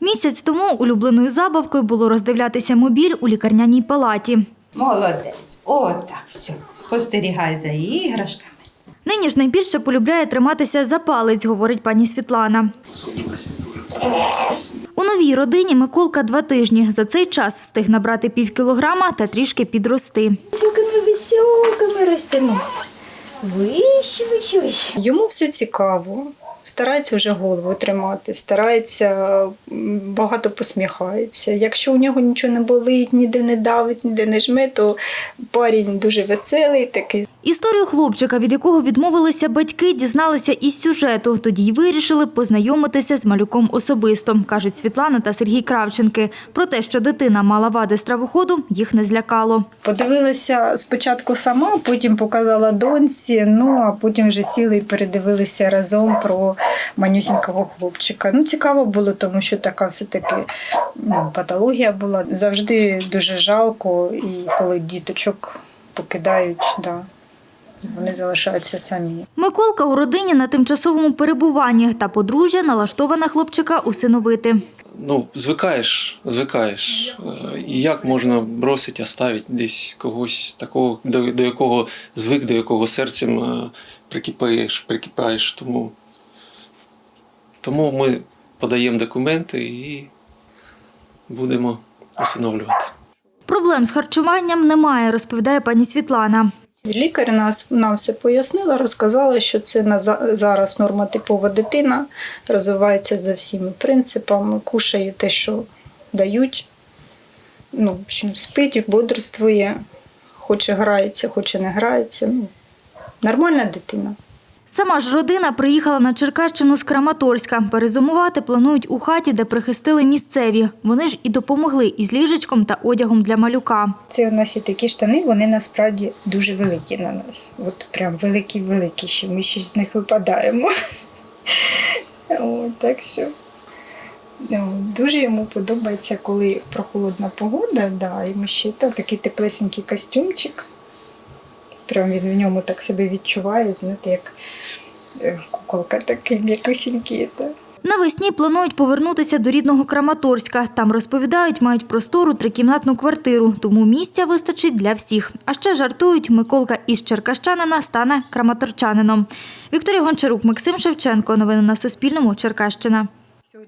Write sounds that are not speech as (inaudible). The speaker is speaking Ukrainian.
Місяць тому улюбленою забавкою було роздивлятися мобіль у лікарняній палаті. Молодець. Отак, все. Спостерігай за іграшками. Нині ж найбільше полюбляє триматися за палець, говорить пані Світлана. У новій родині Миколка два тижні. За цей час встиг набрати пів кілограма та трішки підрости. Високими високими ростемо. Вище, вище, вище. Йому все цікаво. Старається вже голову тримати, старається багато посміхається. Якщо у нього нічого не болить, ніде не давить, ніде не жме, то парень дуже веселий, такий Історію хлопчика, від якого відмовилися батьки, дізналися із сюжету. Тоді й вирішили познайомитися з малюком особисто, кажуть Світлана та Сергій Кравченки. Про те, що дитина мала вади стравоходу, їх не злякало. Подивилася спочатку сама, потім показала доньці, ну а потім вже сіли і передивилися разом про манюсінького хлопчика. Ну, цікаво було, тому що така все-таки ну, патологія була. Завжди дуже жалко, і коли діточок покидають, да, вони залишаються самі. Миколка у родині на тимчасовому перебуванні та подружжя налаштована хлопчика усиновити. ну, звикаєш, звикаєш. Е, І як можна бросити, оставити десь когось такого, до, до якого звик, до якого серцем е, прикипаєш, прикипаєш. Тому, тому ми подаємо документи і будемо усиновлювати. Проблем з харчуванням немає, розповідає пані Світлана. Лікар нас нам все пояснила, розказала, що це на за- зараз нормотипова дитина, розвивається за всіми принципами, кушає те, що дають. Ну, в общем, спить, бодрствує, хоче грається, хоче не грається. Ну, нормальна дитина. Сама ж родина приїхала на Черкащину з Краматорська. Перезимувати планують у хаті, де прихистили місцеві. Вони ж і допомогли із ліжечком та одягом для малюка. Це у нас є такі штани, вони насправді дуже великі на нас. От прям великі-великі, що ми ще з них випадаємо. (laughs) Так що ну, дуже йому подобається, коли прохолодна погода, да, і ми ще та, такий теплесенький костюмчик. Прям він в ньому так себе відчуває, знаєте, як е, куколка такий м'якусінький. Та. Навесні планують повернутися до рідного Краматорська. Там розповідають, мають простору трикімнатну квартиру, тому місця вистачить для всіх. А ще жартують, Миколка із черкащанина стане краматорчанином. Вікторія Гончарук, Максим Шевченко. Новини на Суспільному. Черкащина.